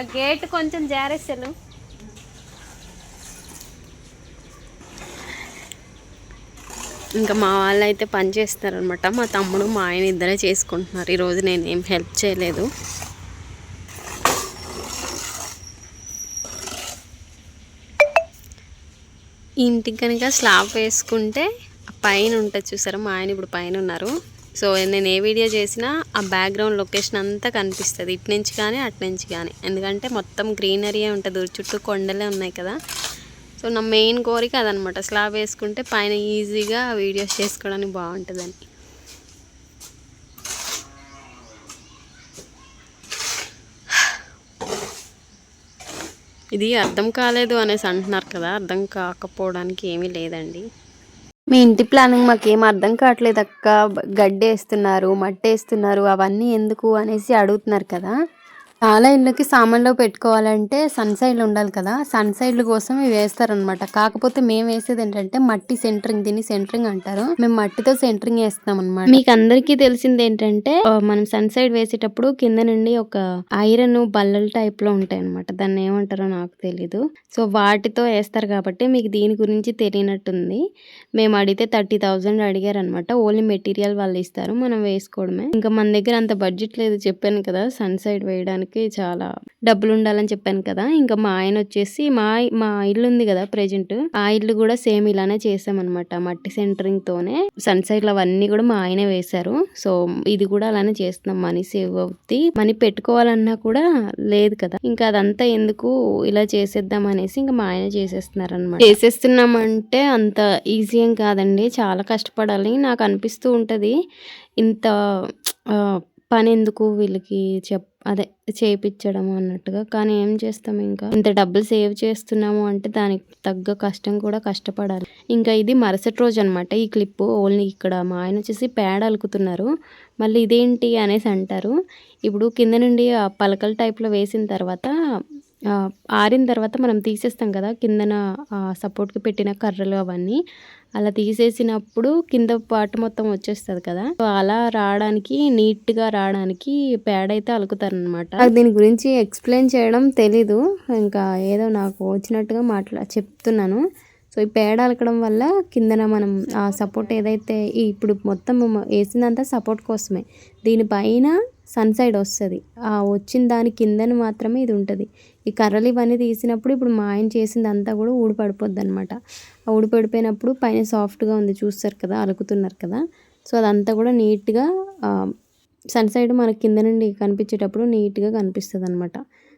ఆ గేట్ కొంచెం జారేసాను. ఇంకా మా వాళ్ళు అయితే పని చేస్తారనమాట మా తమ్ముడు మా ఆయన ఇద్దరే చేసుకుంటున్నారు. ఈరోజు నేను ఏం హెల్ప్ చేయలేదు. ఇంటికి కనుక స్లాబ్ వేసుకుంటే పైన ఉంటుంది చూసారా? మా ఆయన ఇప్పుడు పైన ఉన్నారు. సో నేను ఏ వీడియో చేసినా ఆ బ్యాక్గ్రౌండ్ లొకేషన్ అంతా కనిపిస్తుంది. ఇటు నుంచి కానీ అటు నుంచి కానీ ఎందుకంటే మొత్తం గ్రీనరీ ఉంటుంది. చుట్టూ కొండలే ఉన్నాయి కదా. సో నా మెయిన్ కోరిక అదనమాట స్లాబ్ వేసుకుంటే పైన ఈజీగా వీడియోస్ చేసుకోవడానికి బాగుంటుందని. ఇది అర్థం కాలేదు అనేసి అంటున్నారు కదా. అర్థం కాకపోవడానికి ఏమీ లేదండి. మీ ఇంటి ప్లానింగ్ మాకేం అర్థం కావట్లేదు అక్క. గడ్డి వేస్తున్నారు మట్టి వేస్తున్నారు అవన్నీ ఎందుకు అనేసి అడుగుతున్నారు కదా. చాలా ఇళ్ళకి సామాన్లో పెట్టుకోవాలంటే సన్ సైడ్లు ఉండాలి కదా. సన్ సైడ్ల కోసం ఇవి వేస్తారనమాట కాకపోతే మేము వేసేది ఏంటంటే మట్టి సెంటరింగ్ దీన్ని సెంటరింగ్ అంటారు. మేము మట్టితో సెంటరింగ్ వేస్తాం అనమాట మీకు అందరికీ తెలిసింది ఏంటంటే మనం సన్ సైడ్ వేసేటప్పుడు కింద నుండి ఒక ఐరన్ బల్లల టైప్లో ఉంటాయి అనమాట దాన్ని ఏమంటారో నాకు తెలీదు. సో వాటితో వేస్తారు కాబట్టి మీకు దీని గురించి తెలియనట్టుంది. మేము అడిగితే థర్టీ థౌజండ్ అడిగారు అనమాట ఓన్లీ మెటీరియల్ వాళ్ళు ఇస్తారు మనం వేసుకోవడమే. ఇంకా మన దగ్గర అంత బడ్జెట్ లేదు చెప్పాను కదా సన్ సైడ్ వేయడానికి. చాలా డబ్బులు ఉండాలని చెప్పాను కదా. ఇంకా మా ఆయన వచ్చేసి మా మా ఇల్లు ఉంది కదా ప్రెజెంట్. ఆ ఇల్లు కూడా సేమ్ ఇలానే చేసామన్నమాట మట్టి సెంటరింగ్ తోనే. సన్ అవన్నీ కూడా మా ఆయనే వేశారు. సో ఇది కూడా అలానే చేస్తున్నాం. మనీ సేవ్ అవుద్ది. మనీ పెట్టుకోవాలన్నా కూడా లేదు కదా. ఇంకా అదంతా ఎందుకు ఇలా చేసేద్దాం అనేసి ఇంకా మా ఆయన చేసేస్తున్నారు అనమాట చేసేస్తున్నామంటే అంత ఈజీ ఏం కాదండి. చాలా కష్టపడాలి. నాకు అనిపిస్తూ ఉంటుంది. ఇంత పని ఎందుకు వీళ్ళకి చెప్ అదే చేయించడం అన్నట్టుగా. కానీ ఏం చేస్తాం ఇంకా? ఇంత డబ్బులు సేవ్ చేస్తున్నాము అంటే దానికి తగ్గ కష్టం కూడా కష్టపడాలి. ఇంకా ఇది మరుసటి రోజు అనమాట ఈ క్లిప్ ఓన్లీ ఇక్కడ మా ఆయన వచ్చేసి పేడ అలుకుతున్నారు. మళ్ళీ ఇదేంటి అనేసి అంటారు. ఇప్పుడు కింద నుండి ఆ పలకల టైప్లో వేసిన తర్వాత ఆరిన తర్వాత మనం తీసేస్తాం కదా కిందన సపోర్ట్కి పెట్టిన కర్రలు అవన్నీ. అలా తీసేసినప్పుడు కింద పాటు మొత్తం వచ్చేస్తుంది కదా. సో అలా రావడానికి నీట్గా రావడానికి పేడ అయితే అలుకుతారనమాట నాకు దీని గురించి ఎక్స్ప్లెయిన్ చేయడం తెలీదు. ఇంకా ఏదో నాకు వచ్చినట్టుగా మాట్లా చెప్తున్నాను. సో ఈ పేడ అలకడం వల్ల కిందన మనం ఆ సపోర్ట్ ఏదైతే ఇప్పుడు మొత్తం వేసిందంతా సపోర్ట్ కోసమే. దీనిపైన సన్ సైడ్ వస్తుంది. ఆ వచ్చిన దాని కిందన మాత్రమే ఇది ఉంటుంది. ఈ కర్రలు ఇవన్నీ తీసినప్పుడు ఇప్పుడు మా ఆయన చేసిందంతా కూడా ఊడిపడిపోద్ది అనమాట ఆ ఊడిపడిపోయినప్పుడు పైన సాఫ్ట్గా ఉంది చూస్తారు కదా అలుకుతున్నారు కదా. సో అదంతా కూడా నీట్గా సన్ సైడ్ కింద నుండి కనిపించేటప్పుడు నీట్గా కనిపిస్తుంది అనమాట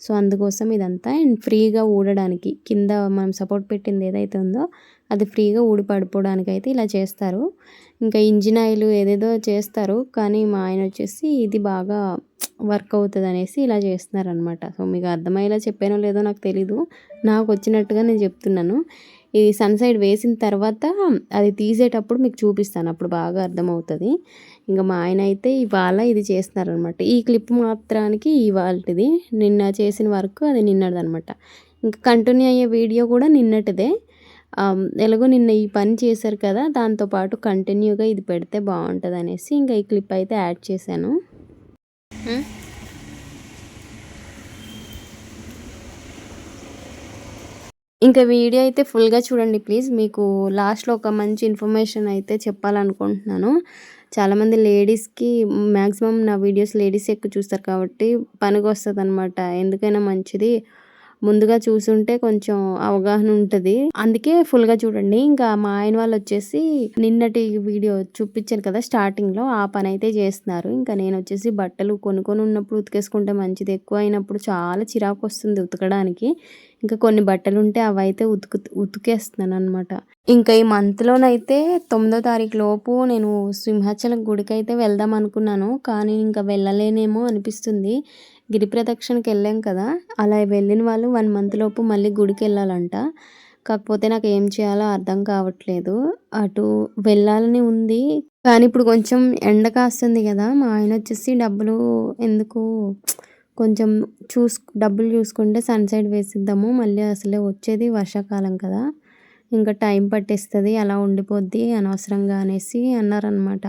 సో అందుకోసం ఇదంతా. అండ్ ఫ్రీగా ఊడడానికి కింద మనం సపోర్ట్ పెట్టింది ఏదైతే ఉందో అది ఫ్రీగా ఊడి పడిపోవడానికి అయితే ఇలా చేస్తారు. ఇంకా ఇంజిన్ ఆయిల్ ఏదేదో చేస్తారు. కానీ మా ఆయన వచ్చేసి ఇది బాగా వర్క్ అవుతుంది అనేసి ఇలా చేస్తున్నారు అనమాట సో మీకు అర్థమయ్యేలా చెప్పానో లేదో నాకు తెలీదు. నాకు వచ్చినట్టుగా నేను చెప్తున్నాను. ఇది సన్ సైడ్ వేసిన తర్వాత అది తీసేటప్పుడు మీకు చూపిస్తాను. అప్పుడు బాగా అర్థమవుతుంది. ఇంకా మా ఆయన అయితే ఇవాళ ఇది చేస్తున్నారనమాట. ఈ క్లిప్ మాత్రానికి ఇవాళది నిన్న చేసిన వర్క్ అది నిన్నదనమాట ఇంకా కంటిన్యూ అయ్యే వీడియో కూడా నిన్నటిదే. ఎలాగో నిన్న ఈ పని చేశారు కదా దాంతోపాటు కంటిన్యూగా ఇది పెడితే బాగుంటుంది అనేసి ఇంకా ఈ క్లిప్ అయితే యాడ్ చేశాను. ఇంకా వీడియో అయితే ఫుల్గా చూడండి ప్లీజ్. మీకు లాస్ట్లో ఒక మంచి ఇన్ఫర్మేషన్ అయితే చెప్పాలనుకుంటున్నాను. చాలామంది లేడీస్కి మ్యాక్సిమం నా వీడియోస్ లేడీస్ ఎక్కువ చూస్తారు కాబట్టి పనికి వస్తుంది అనమాట ఎందుకైనా మంచిది. ముందుగా చూసుంటే కొంచెం అవగాహన ఉంటుంది. అందుకే ఫుల్గా చూడండి. ఇంకా మా ఆయన వాళ్ళు వచ్చేసి నిన్నటి వీడియో చూపించాను కదా స్టార్టింగ్లో. ఆ పని అయితే చేస్తున్నారు. ఇంకా నేను వచ్చేసి బట్టలు కొనుక్కొని ఉన్నప్పుడు ఉతికేసుకుంటే మంచిది. ఎక్కువ అయినప్పుడు చాలా చిరాకు వస్తుంది ఉతకడానికి. ఇంకా కొన్ని బట్టలు ఉంటే అవి అయితే ఉతుకు ఉతికేస్తున్నాను అనమాట ఇంకా ఈ మంత్లోనైతే తొమ్మిదో తారీఖు లోపు నేను సింహాచలం గుడికి అయితే వెళ్దాం అనుకున్నాను కానీ ఇంకా వెళ్ళలేనేమో అనిపిస్తుంది. గిరి ప్రదక్షిణకి వెళ్ళాం కదా అలా వెళ్ళిన వాళ్ళు వన్ మంత్ లోపు మళ్ళీ గుడికి వెళ్ళాలంట. కాకపోతే నాకు ఏం చేయాలో అర్థం కావట్లేదు. అటు వెళ్ళాలని ఉంది కానీ ఇప్పుడు కొంచెం ఎండ కాస్తుంది కదా మా ఆయన వచ్చేసి డబ్బులు ఎందుకు కొంచెం చూస్ డబ్బులు చూసుకుంటే సన్ సైడ్ వేసిద్దాము. మళ్ళీ అసలే వచ్చేది వర్షాకాలం కదా. ఇంకా టైం పట్టేస్తుంది అలా ఉండిపోద్ది అనవసరంగా అనేసి అన్నారనమాట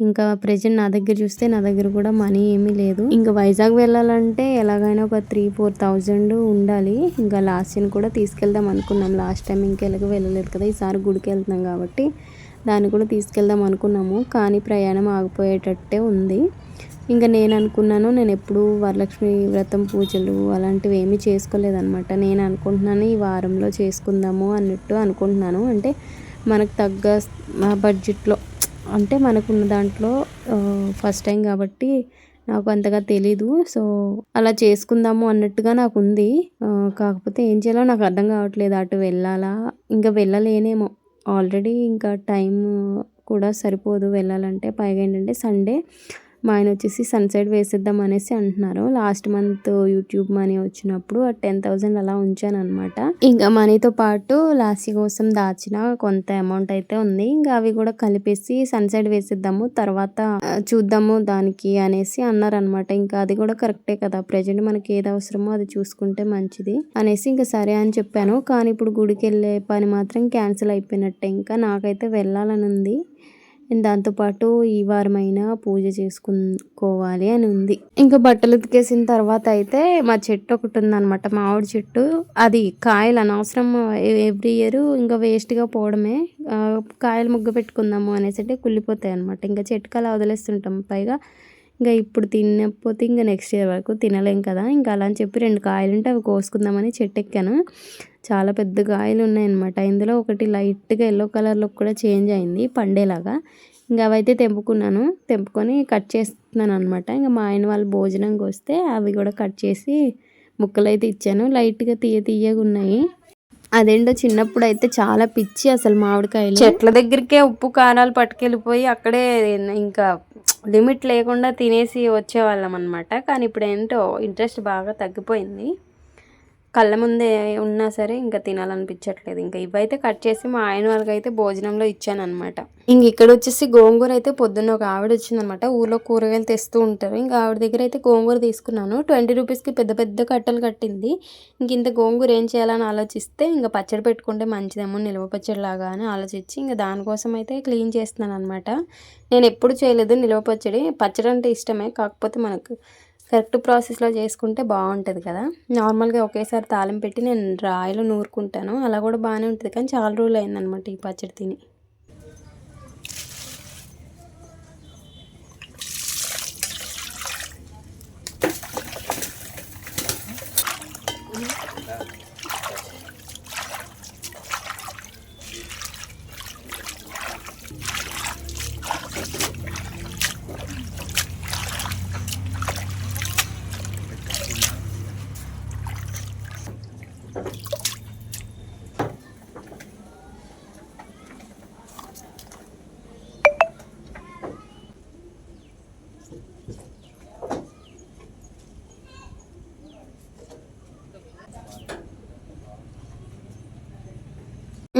ఇంకా ప్రెజెంట్ నా దగ్గర చూస్తే నా దగ్గర కూడా మనీ ఏమీ లేదు. ఇంకా వైజాగ్ వెళ్ళాలంటే ఎలాగైనా ఒక త్రీ ఫోర్ థౌజండ్ ఉండాలి. ఇంకా లాస్ట్ ఇయర్ కూడా తీసుకెళ్దాం అనుకున్నాం. లాస్ట్ టైం ఇంకెలాగో వెళ్ళలేదు కదా. ఈసారి గుడికి వెళ్తున్నాం కాబట్టి దాన్ని కూడా తీసుకెళ్దాం అనుకున్నాము. కానీ ప్రయాణం ఆగిపోయేటట్టే ఉంది. ఇంకా నేను అనుకున్నాను నేను ఎప్పుడూ వరలక్ష్మి వ్రతం పూజలు అలాంటివి ఏమీ చేసుకోలేదనమాట నేను అనుకుంటున్నాను ఈ వారంలో చేసుకుందాము అన్నట్టు అనుకుంటున్నాను. అంటే మనకు తగ్గ మా బడ్జెట్లో అంటే మనకున్న దాంట్లో ఫస్ట్ టైం కాబట్టి నాకు అంతగా తెలీదు. సో అలా చేసుకుందాము అన్నట్టుగా నాకు ఉంది కాకపోతే ఏం చేయాలో నాకు అర్థం కావట్లేదు. అటు వెళ్ళాలా? ఇంకా వెళ్ళలేనేమో. ఆల్రెడీ ఇంకా టైం కూడా సరిపోదు వెళ్ళాలంటే. పైగా ఏంటంటే సండే మా ఆయన వచ్చేసి సన్సెట్ వేసేద్దాం అనేసి అంటున్నారు. లాస్ట్ మంత్ యూట్యూబ్ మనీ వచ్చినప్పుడు ఆ టెన్ థౌసండ్ అలా ఉంచాను అనమాట ఇంకా మనీతో పాటు లాస్ట్ కోసం దాచిన కొంత అమౌంట్ అయితే ఉంది. ఇంకా అవి కూడా కలిపేసి సన్సెట్ వేసేద్దాము తర్వాత చూద్దాము దానికి అనేసి అన్నారనమాట ఇంకా అది కూడా కరెక్టే కదా. ప్రజెంట్ మనకి ఏది అవసరమో అది చూసుకుంటే మంచిది అనేసి ఇంకా సరే అని చెప్పాను. కానీ ఇప్పుడు గుడికి వెళ్ళే పని మాత్రం క్యాన్సిల్ అయిపోయినట్టే. ఇంకా నాకైతే వెళ్ళాలని ఉంది. అండ్ దాంతోపాటు ఈ వారమైనా పూజ చేసుకుకోవాలి అని ఉంది. ఇంకా బట్టలు ఉతికేసిన తర్వాత అయితే మా చెట్టు ఒకటి ఉందన్నమాట మామిడి చెట్టు. అది కాయలు అనవసరం ఎవ్రీ ఇయర్ ఇంకా వేస్ట్గా పోవడమే. కాయలు ముగ్గ పెట్టుకుందాము అనేసి అంటే కుళ్ళిపోతాయి అనమాట ఇంకా చెట్టుకు అలా వదిలేస్తుంటాం పైగా. ఇంకా ఇప్పుడు తినకపోతే ఇంకా నెక్స్ట్ ఇయర్ వరకు తినలేం కదా. ఇంకా అలా అని చెప్పి రెండు కాయలు ఉంటే అవి కోసుకుందామని చెట్టు ఎక్కాను చాలా పెద్ద కాయలు ఉన్నాయన్నమాట. ఇందులో ఒకటి లైట్గా ఎల్లో కలర్లో కూడా చేంజ్ అయింది పండేలాగా. ఇంకా అవైతే తెంపుకున్నాను. తెంపుకొని కట్ చేస్తున్నాను అనమాట ఇంకా మా ఆయన వాళ్ళు భోజనంకి వస్తే అవి కూడా కట్ చేసి ముక్కలు అయితే ఇచ్చాను. లైట్గా తీయ తీయగా ఉన్నాయి. అదేంటో చిన్నప్పుడు అయితే చాలా పిచ్చి అసలు మామిడికాయలు. చెట్ల దగ్గరికే ఉప్పు కారాలు పట్టుకెళ్ళిపోయి అక్కడే ఇంకా లిమిట్ లేకుండా తినేసి వచ్చేవాళ్ళం అనమాట కానీ ఇప్పుడు ఏంటో ఇంట్రెస్ట్ బాగా తగ్గిపోయింది. కళ్ళ ముందే ఉన్నా సరే ఇంకా తినాలనిపించట్లేదు. ఇంకా ఇవైతే కట్ చేసి మా ఆయన వాళ్ళకి అయితే భోజనంలో ఇచ్చాను అనమాట ఇంక ఇక్కడ వచ్చేసి గోంగూర అయితే పొద్దున్న ఒక ఆవిడ వచ్చిందనమాట ఊర్లో కూరగాయలు తెస్తూ ఉంటారు. ఇంకా ఆవిడ దగ్గర అయితే గోంగూర తీసుకున్నాను. ట్వంటీ రూపీస్కి పెద్ద పెద్ద కట్టలు కట్టింది. ఇంక ఇంత గోంగూర ఏం చేయాలని ఆలోచిస్తే ఇంకా పచ్చడి పెట్టుకుంటే మంచిదేమో నిల్వ పచ్చడి లాగా అని ఆలోచించి ఇంకా దానికోసం అయితే క్లీన్ చేస్తున్నాను అనమాట నేను ఎప్పుడు చేయలేదు నిల్వ పచ్చడి. పచ్చడి అంటే ఇష్టమే. కాకపోతే మనకు కరెక్ట్ ప్రాసెస్లో చేసుకుంటే బాగుంటుంది కదా. నార్మల్గా ఒకేసారి తాళం పెట్టి నేను రాయిలో నూరుకుంటాను. అలా కూడా బాగానే ఉంటుంది. కానీ చాలా రోజులు అయిందనమాట ఈ పచ్చడి తిని.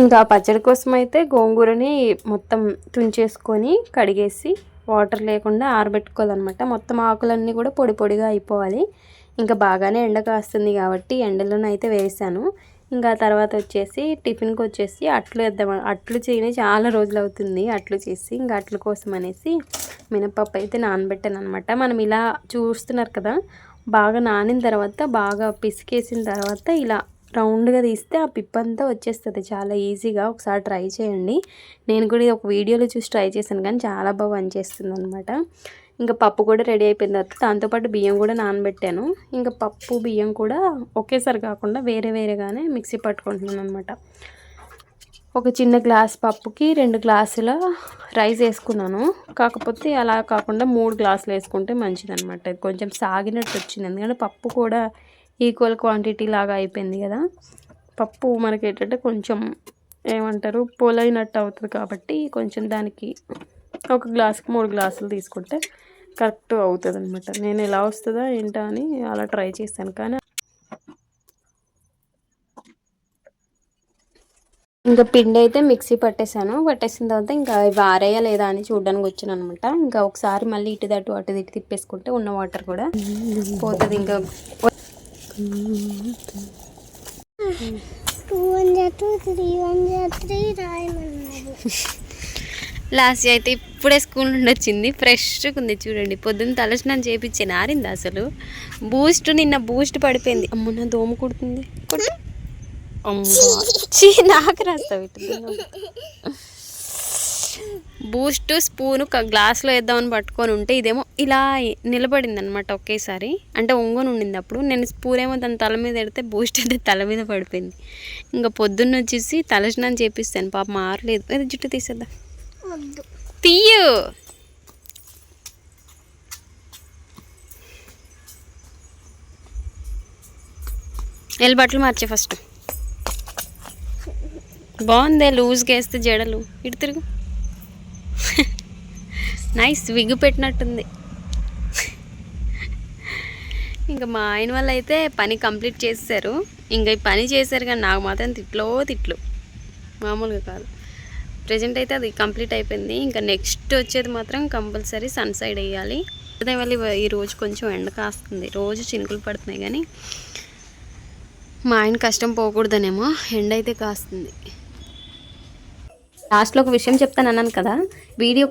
ఇంకా పచ్చడి కోసం అయితే గోంగూరని మొత్తం తుంచేసుకొని కడిగేసి వాటర్ లేకుండా ఆరబెట్టుకోవాలన్నమాట. మొత్తం ఆకులన్నీ కూడా పొడి పొడిగా అయిపోవాలి. ఇంకా బాగానే ఎండ కాస్తుంది కాబట్టి ఎండలోనైతే వేసాను. ఇంకా తర్వాత వచ్చేసి టిఫిన్కి వచ్చేసి అట్లు వేద్దాం అట్లు చేయని చాలా రోజులు అవుతుంది. అట్లు చేసి ఇంకా అట్ల కోసం అనేసి మినపప్పు అయితే నానబెట్టాను అనమాట మనం ఇలా చూస్తున్నారు కదా బాగా నానిన తర్వాత బాగా పిసికేసిన తర్వాత ఇలా రౌండ్గా తీస్తే ఆ పిప్ అంతా వచ్చేస్తుంది. చాలా ఈజీగా ఒకసారి ట్రై చేయండి. నేను కూడా ఇది ఒక వీడియోలో చూసి ట్రై చేశాను కానీ చాలా బాగా పనిచేస్తుంది అనమాట ఇంకా పప్పు కూడా రెడీ అయిపోయిన తర్వాత దాంతోపాటు బియ్యం కూడా నానబెట్టాను. ఇంకా పప్పు బియ్యం కూడా ఒకేసారి కాకుండా వేరే వేరేగానే మిక్సీ పట్టుకుంటున్నాను అనమాట ఒక చిన్న గ్లాస్ పప్పుకి రెండు గ్లాసుల రైస్ వేసుకున్నాను. కాకపోతే అలా కాకుండా మూడు గ్లాసులు వేసుకుంటే మంచిదన్నమాట. ఇది కొంచెం సాగినట్టు వచ్చింది. ఎందుకంటే పప్పు కూడా ఈక్వల్ క్వాంటిటీ లాగా అయిపోయింది కదా. పప్పు మనకి ఏంటంటే కొంచెం ఏమంటారు పోలైనట్టు అవుతుంది కాబట్టి కొంచెం దానికి ఒక గ్లాస్కి మూడు గ్లాసులు తీసుకుంటే కరెక్ట్ అవుతుంది అనమాట నేను ఎలా వస్తుందా ఏంటా అని అలా ట్రై చేశాను కానీ ఇంకా పిండి అయితే మిక్సీ పట్టేశాను. పట్టేసిన తర్వాత ఇంకా ఇవి లేదా అని చూడడానికి వచ్చాను అనమాట ఇంకా ఒకసారి మళ్ళీ ఇటు దట్టు అటు ఇటు తిప్పేసుకుంటే ఉన్న వాటర్ కూడా పోతుంది. ఇంకా టూ వన్ జా టూ త్రీ వన్ జా త్రీ రాయమన్నారు లాస్ట్ అయితే ఇప్పుడే స్కూల్ నుండి వచ్చింది. ఫ్రెష్గా ఉంది చూడండి. పొద్దున్న తలస్నానం చేపించి నారింది అసలు. బూస్ట్ నిన్న బూస్ట్ పడిపోయింది. అమ్మ నా దోమ కుడుతుంది. అమ్మ అమ్మా. నాకు రాస్తావు ఇటు. బూస్ట్ స్పూన్ ఒక గ్లాస్లో వేద్దామని పట్టుకొని ఉంటే ఇదేమో ఇలా నిలబడింది అనమాట ఒకేసారి. అంటే ఒంగొని ఉండింది అప్పుడు. నేను స్పూన్ ఏమో దాని తల మీద పెడితే బూస్ట్ అయితే తల మీద పడిపోయింది. ఇంకా పొద్దున్న వచ్చేసి తలస్నానం చేపిస్తాను. పాప మారలేదు. ఏదో జుట్టు తీసేద్దాం. తీయు. వెళ్ళి బట్టలు మార్చే ఫస్ట్. బాగుందే లూజ్గా వేస్తే జడలు. ఇటు తిరుగు. నైస్ విగ్గు పెట్టినట్టుంది. ఇంకా మా ఆయన వాళ్ళు అయితే పని కంప్లీట్ చేశారు ఇంకా ఈ పని చేశారు కానీ నాకు మాత్రం తిట్లో తిట్లు. మామూలుగా కాదు. ప్రజెంట్ అయితే అది కంప్లీట్ అయిపోయింది. ఇంకా నెక్స్ట్ వచ్చేది మాత్రం కంపల్సరీ సన్ సైడ్ వేయాలి. అదే వల్ల ఈ రోజు కొంచెం ఎండ కాస్తుంది. రోజు చినుకులు పడుతున్నాయి కానీ మా ఆయన కష్టం పోకూడదనేమో. ఎండ అయితే కాస్తుంది. లాస్ట్లో ఒక విషయం చెప్తాను అన్నాను కదా. వీడియో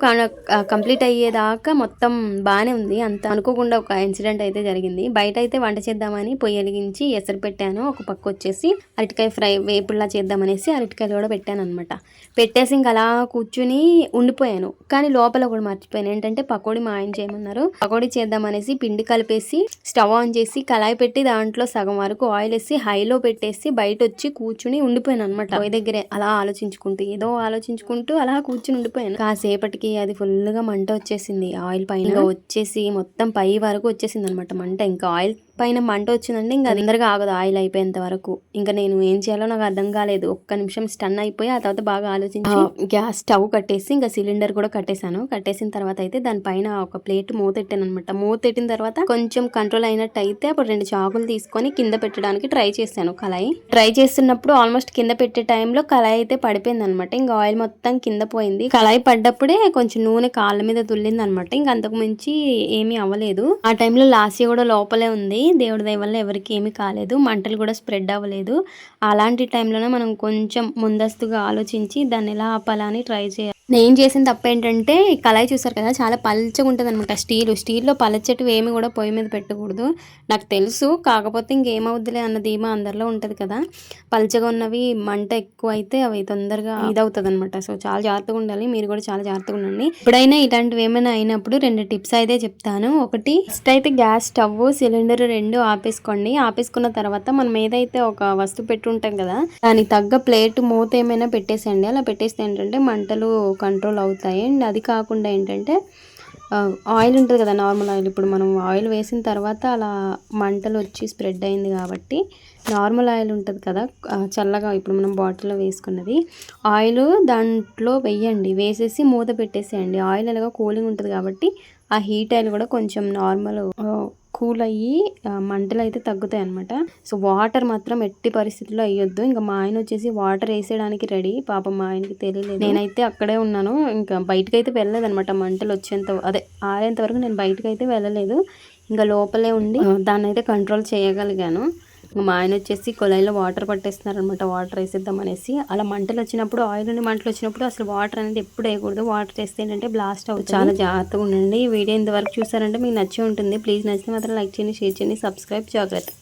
కంప్లీట్ అయ్యేదాకా మొత్తం బాగానే ఉంది. అంత అనుకోకుండా ఒక ఇన్సిడెంట్ అయితే జరిగింది. బయట అయితే వంట చేద్దామని పొయ్యి వెలిగించి ఎసరు పెట్టాను. ఒక పక్క వచ్చేసి అరటికాయ ఫ్రై వేపుల్లా చేద్దామనేసి అరటికాయలు కూడా పెట్టాను అనమాట పెట్టేసి ఇంకా అలా కూర్చుని ఉండిపోయాను. కానీ లోపల కూడా మర్చిపోయాను. ఏంటంటే పకోడీ మా ఆయన చేయమన్నారు. పకోడీ చేద్దామనేసి పిండి కలిపేసి స్టవ్ ఆన్ చేసి కళాయి పెట్టి దాంట్లో సగం వరకు ఆయిల్ వేసి హైలో పెట్టేసి బయట వచ్చి కూర్చుని ఉండిపోయాను అనమాట పొయ్యి దగ్గరే అలా ఆలోచించుకుంటూ ఏదో ఆలోచించుకుంటూ అలా కూర్చుని ఉండిపోయాను. కాసేపటికి అది ఫుల్గా మంట వచ్చేసింది. ఆయిల్ పైన వచ్చేసి మొత్తం పై వరకు వచ్చేసింది అనమాట మంట. ఇంకా ఆయిల్ పైన మంట వచ్చిందంటే ఇంకా తొందరగా ఆగదు ఆయిల్ అయిపోయేంత వరకు. ఇంకా నేను ఏం చేయాలో నాకు అర్థం కాలేదు. ఒక్క నిమిషం స్టన్ అయిపోయి ఆ తర్వాత బాగా ఆలోచించి గ్యాస్ స్టవ్ కట్టేసి ఇంకా సిలిండర్ కూడా కట్టేశాను. కట్టేసిన తర్వాత అయితే దానిపైన ఒక ప్లేట్ మూతెట్టాను అనమాట మూతెట్టిన తర్వాత కొంచెం కంట్రోల్ అయినట్టు అయితే అప్పుడు రెండు చాకులు తీసుకొని కింద పెట్టడానికి ట్రై చేశాను కళాయి. ట్రై చేస్తున్నప్పుడు ఆల్మోస్ట్ కింద పెట్టే టైంలో కళాయి అయితే పడిపోయింది అనమాట ఇంకా ఆయిల్ మొత్తం కింద పోయింది. కళాయి పడ్డప్పుడే కొంచెం నూనె కాళ్ళ మీద తుల్లింది అనమాట ఇంకా అంతకు మించి ఏమీ అవ్వలేదు. ఆ టైంలో లాస్య కూడా లోపలే ఉంది. దేవుడి దయ వల్ల ఎవరికి ఏమీ కాలేదు మంటలు కూడా స్ప్రెడ్ అవ్వలేదు. అలాంటి టైంలోనే మనం కొంచెం ముందస్తుగా ఆలోచించి దాన్ని ఎలా ఆపాలని అని ట్రై చేయాలి. నేను చేసిన తప్పు ఏంటంటే కళాయి చూసారు కదా చాలా పల్చగా ఉంటుంది అనమాట స్టీల్. స్టీల్లో పలచటివి ఏమి కూడా పొయ్యి మీద పెట్టకూడదు. నాకు తెలుసు కాకపోతే ఇంకేమవుద్దిలే అన్న ధీమా అందరిలో ఉంటుంది కదా. పల్చగా ఉన్నవి మంట ఎక్కువ అయితే అవి తొందరగా ఇదవుతుంది అనమాట సో చాలా జాగ్రత్తగా ఉండాలి. మీరు కూడా చాలా జాగ్రత్తగా ఉండండి. ఎప్పుడైనా ఇలాంటివి ఏమైనా అయినప్పుడు రెండు టిప్స్ అయితే చెప్తాను. ఒకటి ఫస్ట్ అయితే గ్యాస్ స్టవ్ సిలిండర్ రెండు ఆపేసుకోండి. ఆపేసుకున్న తర్వాత మనం ఏదైతే ఒక వస్తువు పెట్టి ఉంటాం కదా దానికి తగ్గ ప్లేట్ మూత ఏమైనా పెట్టేసేయండి. అలా పెట్టేస్తే ఏంటంటే మంటలు కంట్రోల్ అవుతాయి. అండ్ అది కాకుండా ఏంటంటే ఆయిల్ ఉంటుంది కదా నార్మల్ ఆయిల్. ఇప్పుడు మనం ఆయిల్ వేసిన తర్వాత అలా మంటలు వచ్చి స్ప్రెడ్ అయింది కాబట్టి నార్మల్ ఆయిల్ ఉంటుంది కదా చల్లగా ఇప్పుడు మనం బాటిల్లో వేసుకున్నది. ఆయిల్ దాంట్లో వెయ్యండి వేసేసి మూత పెట్టేసేయండి. ఆయిల్ ఎలాగో కూలింగ్ ఉంటుంది కాబట్టి ఆ హీట్ ఆయిల్ కూడా కొంచెం నార్మల్ కూల్ అయ్యి మంటలు అయితే తగ్గుతాయి అనమాట సో వాటర్ మాత్రం ఎట్టి పరిస్థితుల్లో అయ్యొద్దు ఇంకా మా ఆయన వచ్చేసి వాటర్ వేసేయడానికి రెడీ. పాపం మా ఆయనకి తెలియలేదు. నేనైతే అక్కడే ఉన్నాను. ఇంకా బయటకు అయితే వెళ్ళలేదు అనమాట మంటలు వచ్చేంత అదే ఆరేంత వరకు నేను బయటకు అయితే వెళ్ళలేదు. ఇంకా లోపలే ఉండి దాన్ని అయితే కంట్రోల్ చేయగలిగాను. మా ఆయన వచ్చేసి కొలైలో వాటర్ పట్టేస్తున్నారనమాట వాటర్ వేసేద్దాం అనేసి. అలా మంటలు వచ్చినప్పుడు ఆయిల్ నుండి మంటలు వచ్చినప్పుడు అసలు వాటర్ అనేది ఎప్పుడు వేయకూడదు. వాటర్ వేస్తే ఏంటంటే బ్లాస్ట్ అవుతుంది. చాలా జాగ్రత్తగా ఉండండి. ఈ వీడియో ఇంతవరకు చూసారంటే మీకు నచ్చే ఉంటుంది. ప్లీజ్ నచ్చితే మాత్రం లైక్ చేయండి షేర్ చేయండి సబ్స్క్రైబ్ జాగ్రత్త.